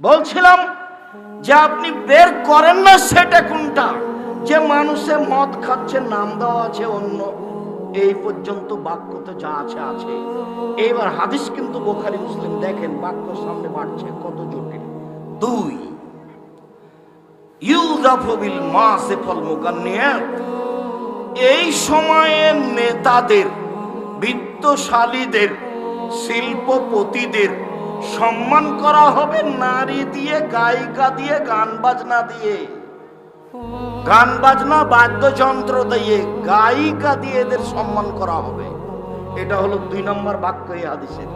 বলছিলাম যে আপনি বের করেন না সেটা কোনটা? যে মানুষে মদ খাচ্ছে, নাম দেওয়া আছে, অন্য এই পর্যন্ত বাক্যতে যা আছে আছে। এইবার হাদিস কিন্তু বোখারি, মুসলিম দেখেন, বাক্য সামনে বাড়ছে কত জটিল। দুই ইউজাফু বিল মাসিফাল মুগান্নিয়াত এই সময়ে নেতাদের, বিত্তশালীদের, শিল্পপতিদের সম্মান করা হবে নারী দিয়ে, গায়িকা দিয়ে, গান বাজনা দিয়ে। গান বাজনা, বাদ্যযন্ত্র দিয়ে, গায়িকা দিয়ে এদের সম্মান করা হবে। এটা হলো দুই নম্বর বাক্য এই হাদিসের।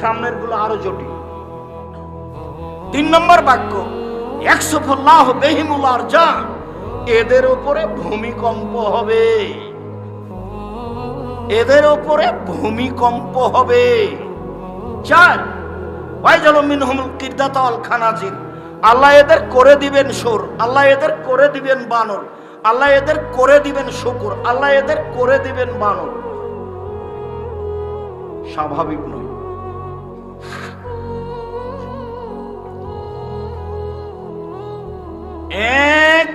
সামনেরগুলো আরও জটিল। তিন নম্বর বাক্য একশো ফল্লাহ বেহিমুলার যা এদের উপরে ভূমিকম্প হবে। এদের উপরে ভূমিকম্প হবে। কিরদাতাল খানাজির। আল্লাহ এদের করে দিবেন সুর, আল্লাহ এদের করে দিবেন বানর, আল্লাহ এদের করে দিবেন শুকুর, আল্লাহ এদের করে দিবেন বানর। স্বাভাবিক নয়। এক,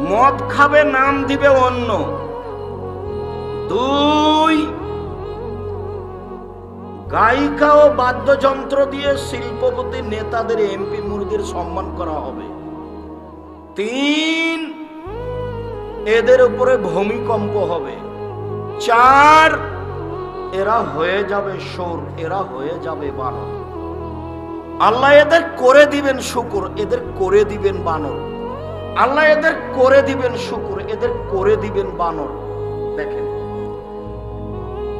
মদ খাবে, নাম দিবে অন্য। দুই গায়িকা ও বাদ্যযন্ত্র দিয়ে শিল্পপতি নেতাদের এমপি মুরগির সম্মান করা হবে। তিন, এদের উপরে ভূমিকম্প হবে। চার, এরা হয়ে যাবে সোর, এরা হয়ে যাবে বানর। আল্লাহ এদের করে দিবেন শুকুর, এদের করে দিবেন বানর। আল্লাহ এদের করে দিবেন শুকুর, এদের করে দিবেন বানর।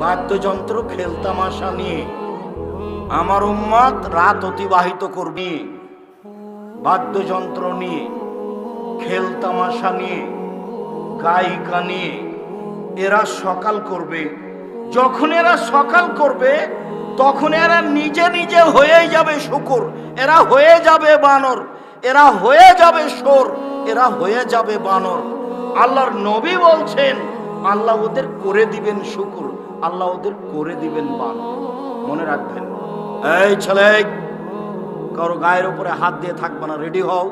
বাদ্যযন্ত্র খেলতামাশা নিয়ে। আমার উম্মত রাত অতিবাহিত করবে। বাদ্যযন্ত্র নিয়ে খেলতামাশা নিয়ে, গায়িকা নিয়ে। এরা সকাল করবে। যখন এরা সকাল করবে, তখন এরা নিজে নিজে হয়ে যাবে শুকুর। এরা হয়ে যাবে বানর। এরা হয়ে যাবে সোর এরা হয়ে যাবে বানর। আল্লাহর নবী বলছেন, আল্লাহ ওদের করে দিবেন শুকুর। আল্লাহ ওদের করে দিবেন বানর মনে রাখবেন। এই ছেলে, কারও গায়ের উপরে হাত দিয়ে থাকবে না, রেডি হও।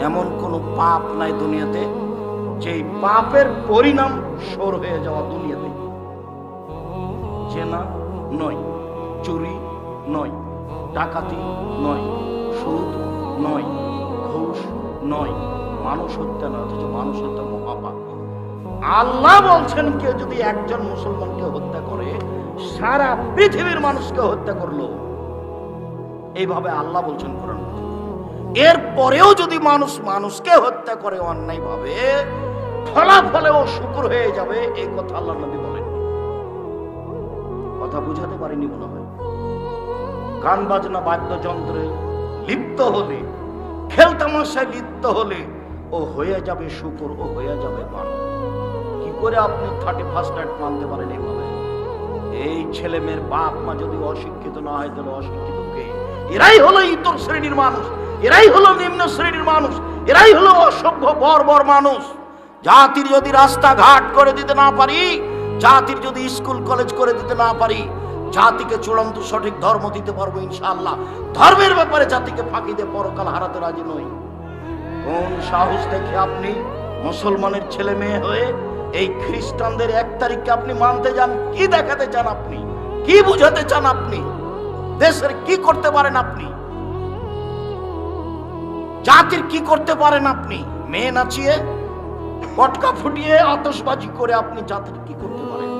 এমন কোনো পাপ নাই দুনিয়াতে যে পাপের পরিণাম সর হয়ে যাওয়া দুনিয়াতে। চেনা নয়। চুরি নয়। ডাকাতি নয়। সুদ নয়। ঘুষ নয়। মানুষ হত্যা নয়, অথচ মানুষ হত্যা আল্লাহ বলছেন, কেউ যদি একজন মুসলমানকে হত্যা করে, সারা পৃথিবীর মানুষকে হত্যা করল। এইভাবে আল্লাহ বলছেন কোরআন। এর পরেও যদি মানুষ মানুষকে হত্যা করে অন্যায় ভাবে ফলাফলে ও শুকুর হয়ে যাবে, এই কথা আল্লাহ নবী বলেন। কথা বুঝাতে পারিনি মনে হয়। গান বাজনা, বাদ্যযন্ত্রে লিপ্ত হলে, খেলতামাশায় লিপ্ত হলে, ও হয়ে যাবে শুকুর, ও হয়ে যাবে মান কি করে আপনি থার্টি ফার্স্ট নাইট মানতে পারেন এইভাবে। এই ছেলে মেয়ের বাপ মা যদি অশিক্ষিত না হয়, তাহলে অশিক্ষিত কে? এরাই হলো ইতর শ্রেণির মানুষ, এরাই হলো নিম্ন শ্রেণির মানুষ, এরাই হলো অসভ্য, বর্বর মানুষ। জাতির যদি রাস্তাঘাট করে দিতে না পারি, জাতির যদি স্কুল, কলেজ করে দিতে না পারি, জাতিকে চূড়ান্ত সঠিক ধর্ম দিতে পারব ইনশাআল্লাহ। ধর্মের ব্যাপারে জাতিকে ফাঁকি দিয়ে পরকাল হারাতে রাজি নই। কোন সাহস দেখে আপনি মুসলমানের ছেলে মেয়ে হয়ে এই খ্রিস্টানদের এক তারিখকে আপনি মানতে যান, কি দেখাতে চান আপনি? কি বুঝাতে চান আপনি? দেশের কি করতে পারেন আপনি? জাতির কি করতে পারেন আপনি? মেয়ে নাচিয়ে, পটকা ফুটিয়ে, আতশবাজি করে আপনি জাতির কি করতে পারেন?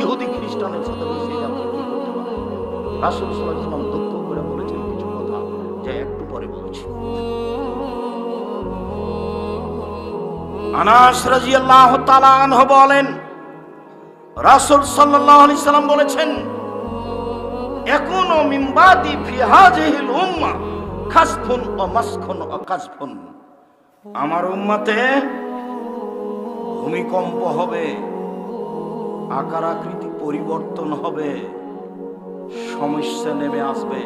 ইহুদি খ্রিস্টানের সাথে মিশে আপনি কি করতে রাসুল সাল্লাম দুঃখ আনাস রাজিয়াল্লাহু তাআলা আনহু বলেন, রাসূল সাল্লাল্লাহু আলাইহি সাল্লাম বলেছেন একুনো মিম্বাদি ফি হাযিহিল উম্মাহ খাসফুন ও মাসখুন ও কাসফুন। আমার উম্মাতে ভূমিকম্প হবে আকার আকৃতি পরিবর্তন হবে, সমস্যা নেমে আসবে,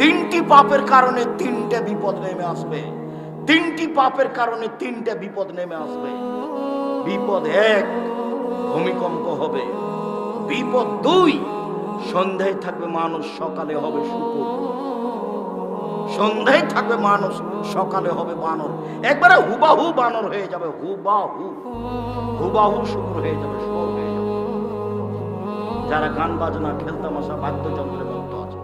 তিনটি পাপের কারণে তিনটে বিপদ নেমে আসবে। তিনটি পাপের কারণে তিনটে বিপদ নেমে আসবে। বিপদ এক, ভূমিকম্প হবে। বিপদ দুই, সন্ধ্যায় থাকবে মানুষ, সকালে হবে শুকুর। সন্ধ্যায় থাকবে মানুষ, সকালে হবে বানর। একবারে হুবাহু বানর হয়ে যাবে, হুবাহু। হুবাহু শুকুর হয়ে যাবে হয়ে যাবে। যারা গান বাজনা খেলতামাশা বাদ্যযন্ত্রে মত্ত আছে।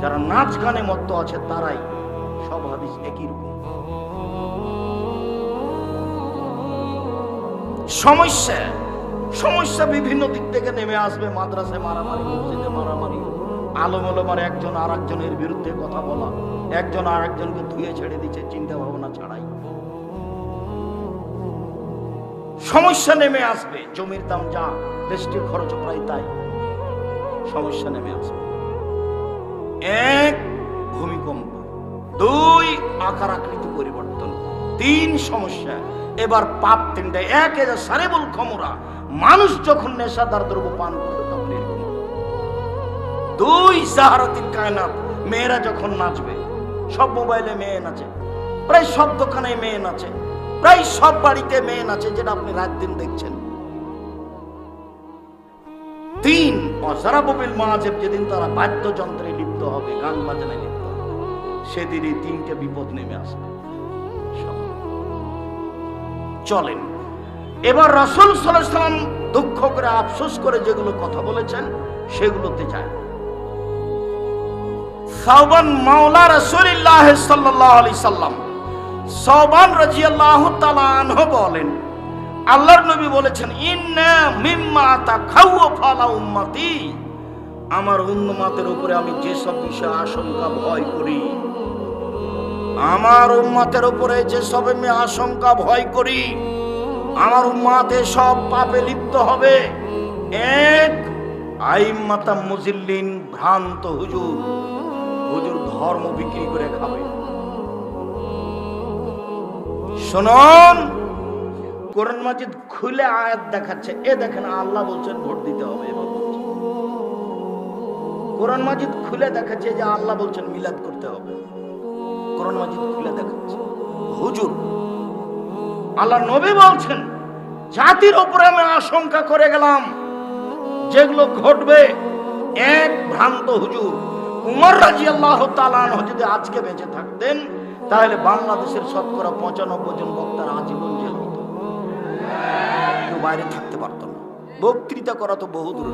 যারা নাচ গানে মত্ত আছে, তারাই সব হাদিস একই রকম। সমস্যা সমস্যা বিভিন্ন দিক থেকে নেমে আসবে, মাদ্রাসায় মারামারি, মসজিদে মারামারি আলম আলমার একজন আর একজনের বিরুদ্ধে কথা বলা, একজন আর একজনকে ধুয়ে ছেড়ে দিচ্ছে, চিন্তা ভাবনা ছাড়াই। সমস্যা নেমে আসবে, জমির দাম যা, দেশটির খরচ প্রায় তাই। সমস্যা নেমে আসবে। এক, ভূমিকম্প। দুই, আকার আকৃতি পরিবর্তন। তিন সমস্যা। এবার পাপ তিনটা। এক এজা সারেবুল খমরা। মানুষ যখন নেশাদার দ্রব্য পান করবে তখন এরকম দুই জাহারাতির কায়নাত। মেয়েরা যখন নাচবে, সব মোবাইলে মেয়ে নাচে। প্রায় সব দোকানে মেয়ে নাচে। প্রায় সব বাড়িতে মেয়ে নাচে, যেটা আপনি রাত দিন দেখছেন। তিন অসারাববিল মাঝেব যেদিন তারা বাদ্যযন্ত্রে লিপ্ত হবে, গান বাজনায় লিপ্ত হবে সেদিনই তিনটে বিপদ নেমে আসবে। সব। চলেন। এবার রসুল সাল্লাম দুঃখ করে, আফসোস করে যেগুলো কথা বলেছেন, সেগুলোতে যায় সাউবান মাওলা রসুলিল্লাহ সাল্লাল্লাহু আলাইহি সাল্লাম সৌবান রাজিয়াল্লাহু তাআলা আনহু বলেন, আল্লাহর নবী বলেছেন, ইন্না মিম্মা তাখাউফালা উম্মতি। আমার উম্মতের উপরে আমি যেসব বিষয়ে আশঙ্কা, ভয় করি আমার উম্মতের উপরে যেসব আমি আশঙ্কা ভয় করি, আমার উম্মাতে সব পাপে লিপ্ত হবে। এক, আইম্মাতা মুজিল্লিন ভ্রান্ত হুজুর। হুজুর ধর্ম বিক্রি করে খাবে। শুনুন, কোরআন মাজিদ খুলে আয়াত দেখাচ্ছে। এ দেখেন আল্লাহ বলছেন ভোট দিতে হবে কোরআন মাজিদ খুলে দেখাচ্ছে যে আল্লাহ বলছেন মিলাদ করতে হবে। কোরআন মাজিদ খুলে দেখাচ্ছে। হুজুর আল্লাহ নবী বলছেন জাতির উপরে আমি আশঙ্কা করে গেলাম যেগুলো ঘটবে। এক ভ্রান্ত হুজুর উমর রাজি আল্লাহ যদি আজকে বেঁচে থাকতেন তাহলে বাংলাদেশের শতকরা পঁচানব্বই জন বক্তার আজীবন জেল হতো। কেউ বাইরে থাকতে পারত না। বক্তৃতা করা তো বহু দূর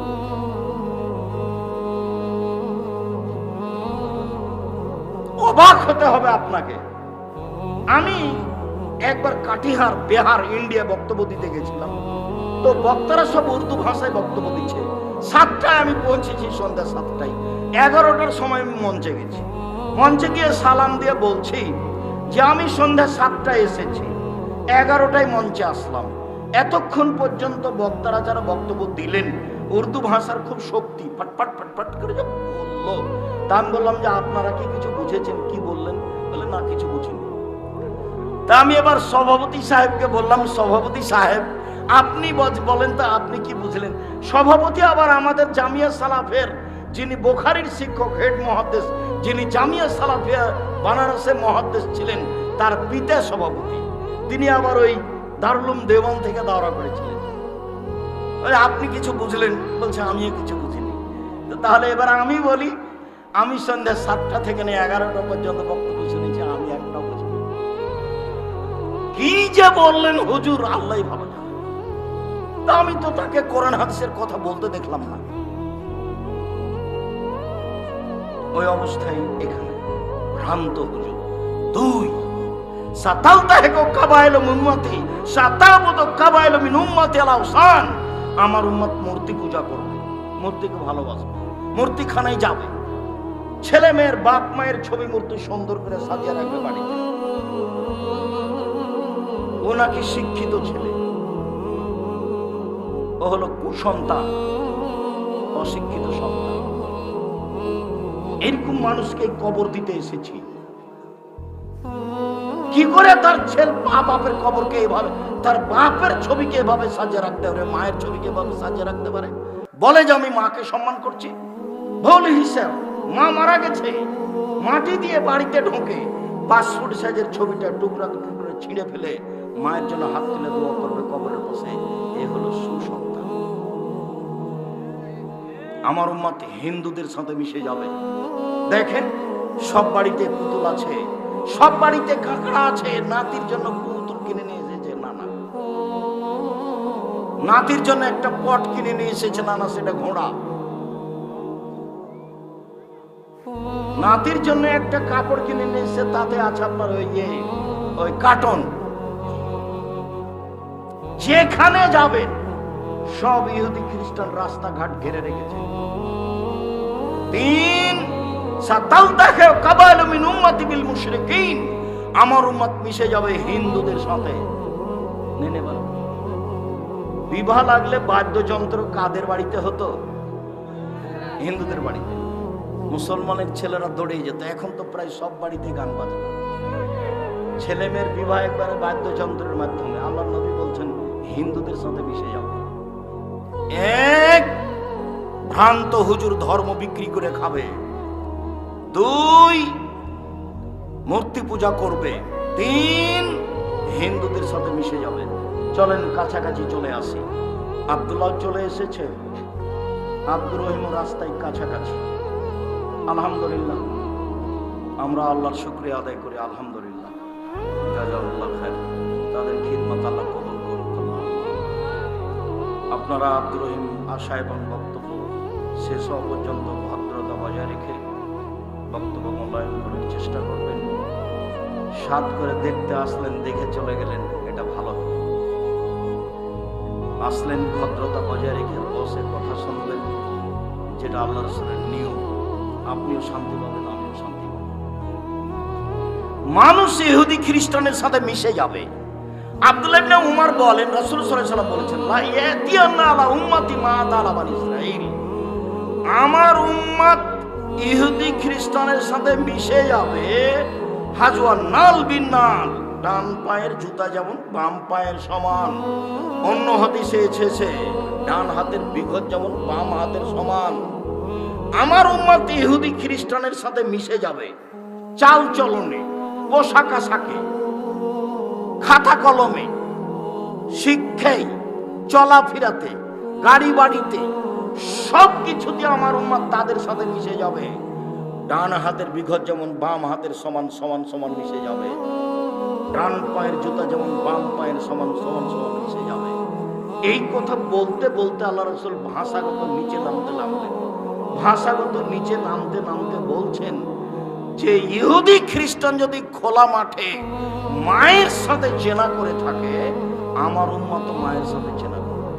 হতে হবে আপনাকে। আমি একবার কাটিহার, বিহার ইন্ডিয়া বক্তব্য দিতে গেছিলাম। তো বক্তারা সব উর্দু ভাষায় বক্তব্য দিচ্ছে। সাতটায় আমি পৌঁছেছি সন্ধ্যা সাতটায়। এগারোটার সময় আমি মঞ্চে গেছি। মঞ্চে গিয়ে সালাম দিয়ে বলছি যে আমি সন্ধ্যা সাতটায় এসেছি। এগারোটায় মঞ্চে আসলাম। এতক্ষণ পর্যন্ত বক্তারা যারা বক্তব্য দিলেন, উর্দু ভাষার খুব শক্তি, ফটফট ফটফট করে যে বলল। তা আমি বললাম যে আপনারা কি কিছু তা আমি এবার সভাপতি সাহেবকে বললাম, সভাপতি সাহেব, আপনি বলেন তা আপনি কি বুঝলেন? সভাপতি আবার আমাদের জামিয়া সালাফের, যিনি বোখারির শিক্ষক, হেড মহাদেশ, যিনি জামিয়া সালাফিয়া বানারসের মহাদেশ ছিলেন, তার পিতা সভাপতি। তিনি আবার ওই দারুলুম দেওয়ান থেকে দাওরা করেছিলেন। আপনি কিছু বুঝলেন? বলছে, আমিও কিছু বুঝিনি। তাহলে এবার আমি বলি, আমি সন্ধ্যা সাতটা থেকে নিয়ে এগারোটা পর্যন্ত বক্তব্য বুঝিনি যে বললেন হুজুর, আল্লাহ ভালো তা আমি তো তাকে কোরআন হাদিসের কথা বলতে দেখলাম না। ওই অবস্থায় এখানে ভ্রান্ত হুজুর, দুই আমার উম্মত মূর্তি পূজা করবে, মূর্তিকে ভালোবাসবে, মূর্তিখানায় যাবে। ছেলে মেয়ের বাপ মায়ের ছবি মূর্তি সুন্দর করে সাজিয়ে রাখবে বাড়িতে। ও নাকি শিক্ষিত ছেলে? ও হলো কুসন্তান, অশিক্ষিত সন্তান। এরকম মানুষকে কবর দিতে এসেছি। কি করে তার ছেলে মা বাপের কবরকে এভাবে তার বাপের ছবিকে এভাবে সাজিয়ে রাখতে পারে, মায়ের ছবিকে এভাবে সাজিয়ে রাখতে পারে? বলে যে আমি মাকে সম্মান করছি। ভুল হিসাব মা মারা গেছে। মাটি দিয়ে বাড়িতে ঢোকে পাসপোর্ট সাইজের ছবিটা টুকরা টুকরা ছিঁড়ে ফেলে মায়ের জন্য হাত তুলে দোয়া করবে কবরের পাশে, এ হলো সুসন্তান আমার উম্মত হিন্দুদের সাথে মিশে যাবে। দেখেন, সব বাড়িতে পুতুল আছে, সব বাড়িতে কাঁকড়া আছে, নাতির জন্য পুতুল কিনে নিয়ে এসেছে না না নাতির জন্য একটা পট কিনে নিয়ে এসেছে না না সেটা ঘোড়া। নাতির জন্য একটা কাপড় কিনে নিয়ে এসেছে, তাতে আছে আপনার ওই ইয়ে ওই কার্টন যেখানে যাবেন, সব ইহুদি খ্রিস্টান রাস্তাঘাট ঘিরে রেখেছে। তিন আমার উম্মত মিশে যাবে হিন্দুদের সাথে। বিবাহ লাগলে বাদ্যযন্ত্র কাদের বাড়িতে হতো? হিন্দুদের বাড়িতে। মুসলমানের ছেলেরা দৌড়েই যেত। এখন তো প্রায় সব বাড়িতে গান বাজে। ছেলে মেয়ের বিবাহ একবারে বাদ্যযন্ত্রের মাধ্যমে। আল্লাহ নবী বলছেন হিন্দুদের সাথে মিশে যাবে এক ভ্রান্ত হুজুর ধর্ম বিক্রি করে খাবে। দুই মূর্তি পূজা করবে। তিন হিন্দুদের সাথে মিশে যাবে। চলেন কাছাকাছি চলে আসি। আব্দুল্লাহ চলে এসেছে। আব্দুর রহিম রাস্তায় কাছাকাছি। আলহামদুলিল্লাহ। আমরা আল্লাহর শুক্রিয়া আদায় করি, আলহামদুলিল্লাহ। তাদের খিদমত আল্লাহ। আপনারা রহিম আশা এবং বক্তব্য শেষ হওয়া পর্যন্ত ভদ্রতা বজায় রেখে বক্তব্য মূল্যায়ন করার চেষ্টা করবেন। সাত করে দেখতে আসলেন, দেখে চলে গেলেন, এটা ভালো। আসলেন, ভদ্রতা বজায় রেখে বসে কথা শুনবেন, যেটা আল্লাহ রসুলের নিয়ম। আপনিও শান্তি পাবেন, আমিও শান্তি পাবো। মানুষ ইহুদি খ্রিস্টানের সাথে মিশে যাবে। আব্দুল্লাহ ইবনে উমর বলেন, রাসূল সাল্লাল্লাহু আলাইহি ওয়াসাল্লাম বলেছেন, লা ইয়াতিয়ান্না আলা উম্মতি মা তালা বানি ইসরাঈল। আমার উম্মত ইহুদি খ্রিস্টানের সাথে মিশে যাবে। হাজওয়া নাল বিন নাল, ডান পায়ের জুতা যেমন বাম পায়ের সমান, অন্য হাদিসে এসেছে ডান হাতের বিঘত যেমন বাম হাতের সমান। আমার উম্মত ইহুদি খ্রিস্টানের সাথে মিশে যাবে। চাল চলনে, পোশাক আশাকে খাতা কলমে, শিক্ষায়, চলাফেরাতে গাড়ি বাড়িতে সব কিছুতে আমার উম্মাদ তাদের সাথে মিশে যাবে। ডান হাতের বিঘত যেমন বাম হাতের সমান সমান সমান মিশে যাবে। ডান পায়ের জুতা যেমন বাম পায়ের সমান সমান সমান মিশে যাবে। এই কথা বলতে বলতে আল্লাহ রসুল ভাষাগত নিচে নামতে নামলেন। ভাষাগত নিচে নামতে নামতে বলছেন যে ইহুদি খ্রিস্টান যদি খোলা মাঠে মায়ের সাথে চেনা করে থাকে, আমার উন্মত মায়ের সাথে চেনা করবে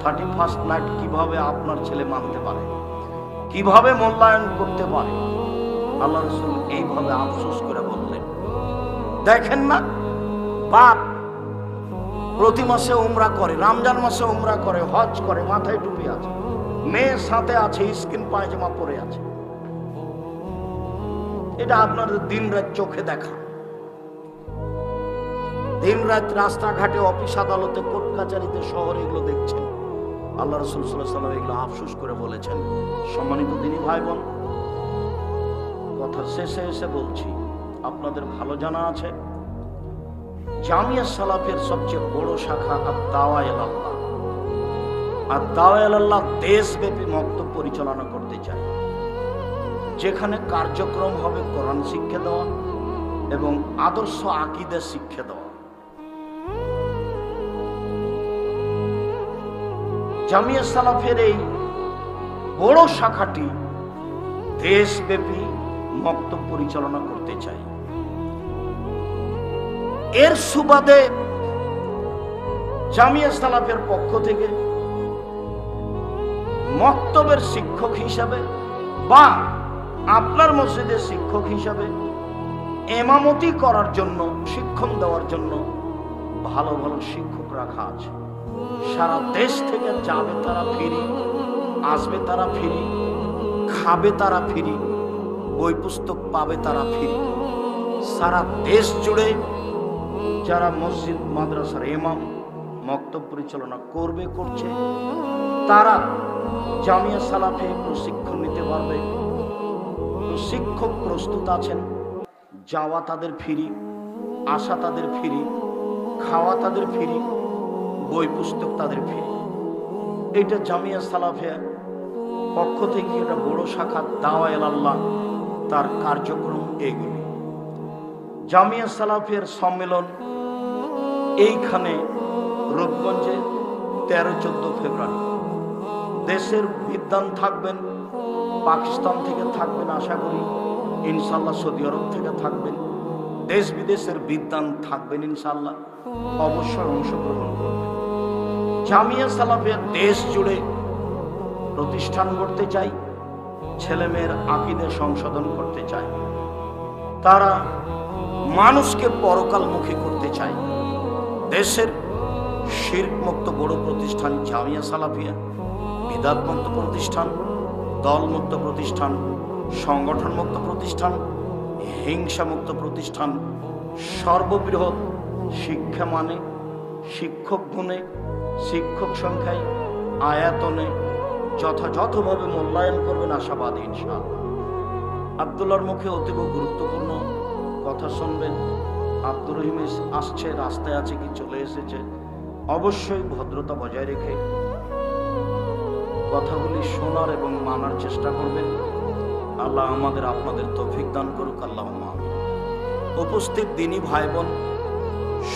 থার্টি ফার্স্ট নাইট কীভাবে আপনার ছেলে মানতে পারে? কীভাবে মূল্যায়ন করতে পারে? আল্লাহ রসুল এইভাবে আফসোস করে বললেন। দেখেন না, বাপ প্রতি মাসে উমরা করে, রমজান মাসে উমরা করে, হজ করে, মাথায় টুপি আছে, মেয়ের সাথে আছে, স্কিন পায়জামা পরে আছে। এটা আপনাদের দিন রাত চোখে দেখা। দিন রাত রাস্তাঘাটে, অফিস আদালতে, কোর্ট কাচারিতে, শহরে এগুলো দেখছেন। আল্লাহ রসুল সাল্লাহ সাল্লাম এগুলো আফসোস করে বলেছেন। সম্মানিত দিনী ভাই বোন কথা শেষে এসে বলছি, আপনাদের ভালো জানা আছে, জামিয়া সালাফের সবচেয়ে বড় শাখা আর আল্লাহ। আর দাওয়ায় আল্লাহ দেশব্যাপী মক্ত পরিচালনা করতে চায়। যেখানে কার্যক্রম হবে কোরআন শিক্ষা দেওয়া এবং আদর্শ আকিদের শিক্ষা দেওয়া। জামিয়া সালাফের এই বড় শাখাটি দেশব্যাপী মক্ত পরিচালনা করতে চাই। এর সুবাদে জামিয়া সালাফের পক্ষ থেকে মক্তবের শিক্ষক হিসাবে বা আপনার মসজিদের শিক্ষক হিসাবে এমামতি করার জন্য, শিক্ষণ দেওয়ার জন্য ভালো ভালো শিক্ষক রাখা আছে। সারা দেশ থেকে যাবে তারা ফিরি, আসবে তারা ফিরি, খাবে তারা ফিরি, বই পুস্তক পাবে তারা ফিরি। সারা দেশ জুড়ে যারা মসজিদ, মাদ্রাসার এমাম মক্তব পরিচালনা করবে, করছে, তারা জামিয়া সালাফে প্রশিক্ষণ নিতে পারবে। শিক্ষক প্রস্তুত আছেন। যাওয়া তাদের ফিরি, আসা তাদের ফিরি, খাওয়া তাদের ফিরি, বই পুস্তক তাদের ফিরি। এটা জামিয়া সালাফিয়া পক্ষ থেকে একটা বড় শাখা দাওয়া আল্লাহ, তার কার্যক্রম এইগুলি। জামিয়া সালাফিয়ার সম্মেলন এইখানে রূপগঞ্জে তেরো চোদ্দ ফেব্রুয়ারি। দেশের বিদ্যান থাকবেন পাকিস্তান থেকে থাকবেন, আশা করি। ইনশাল্লাহ সৌদি আরব থেকে থাকবেন। দেশ বিদেশের বিদ্যান থাকবেন ইনশাল্লাহ অবশ্যই অংশগ্রহণ করবেন। জামিয়া সালাফিয়া দেশ জুড়ে প্রতিষ্ঠান করতে চাই, ছেলেমেয়ের আকিদের সংশোধন করতে চায় তারা মানুষকে পরকালমুখী করতে চায় দেশের শিরমুক্ত বড় প্রতিষ্ঠান জামিয়া সালাফিয়া, বিদাতমুক্ত প্রতিষ্ঠান। দলমুক্ত প্রতিষ্ঠান, সংগঠনমুক্ত প্রতিষ্ঠান, হিংসামুক্ত প্রতিষ্ঠান, সর্ববৃহৎ শিক্ষা মানে শিক্ষক গুণে, শিক্ষক সংখ্যায় আয়াতনে যথাযথভাবে মূল্যায়ন করবেন আশাবাদী ইনশাআল্লাহ। আবদুল্লার মুখে অতীব গুরুত্বপূর্ণ কথা শুনবেন। আব্দুর রহিম আসছে, রাস্তায় আছে কি, চলে এসেছে। অবশ্যই ভদ্রতা বজায় রেখে কথাগুলি শোনার এবং মানার চেষ্টা করবেন। আল্লাহ আমাদের আপনাদের তৌফিক দান করুক আল্লাহ। উপস্থিত দিনী ভাই বোন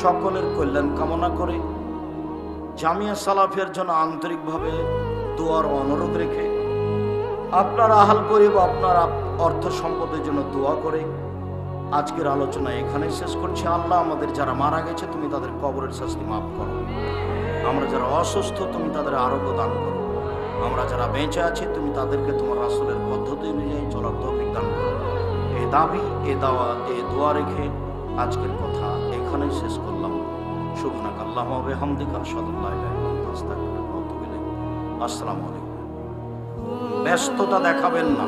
সকলের কল্যাণ কামনা করে জামিয়া সালাফিয়ার জন্য আন্তরিকভাবে দোয়ার অনুরোধ রেখে আপনার আহাল গরিব আপনার আপ- অর্থ সম্পদের জন্য দোয়া করে আজকের আলোচনা এখানে শেষ করছি। আল্লাহ আমাদের যারা মারা গেছে, তুমি তাদের কবরের শাস্তি মাফ করো। আমরা যারা অসুস্থ, তুমি তাদের আরোগ্য দান করো। আমরা যারা বেঁচে আছি, তুমি তাদেরকে তোমার রাসুলের পদ্ধতি অনুযায়ী চলার তৌফিক দান করো। এ দাবি, এ দাওয়া, এ দোয়া রেখে আজকের কথা এখানেই শেষ করলাম। শুভনাক আল্লাহ হামদিকা সদুল্লাহ আসসালামু আলাইকুম। ব্যস্ততা দেখাবেন না।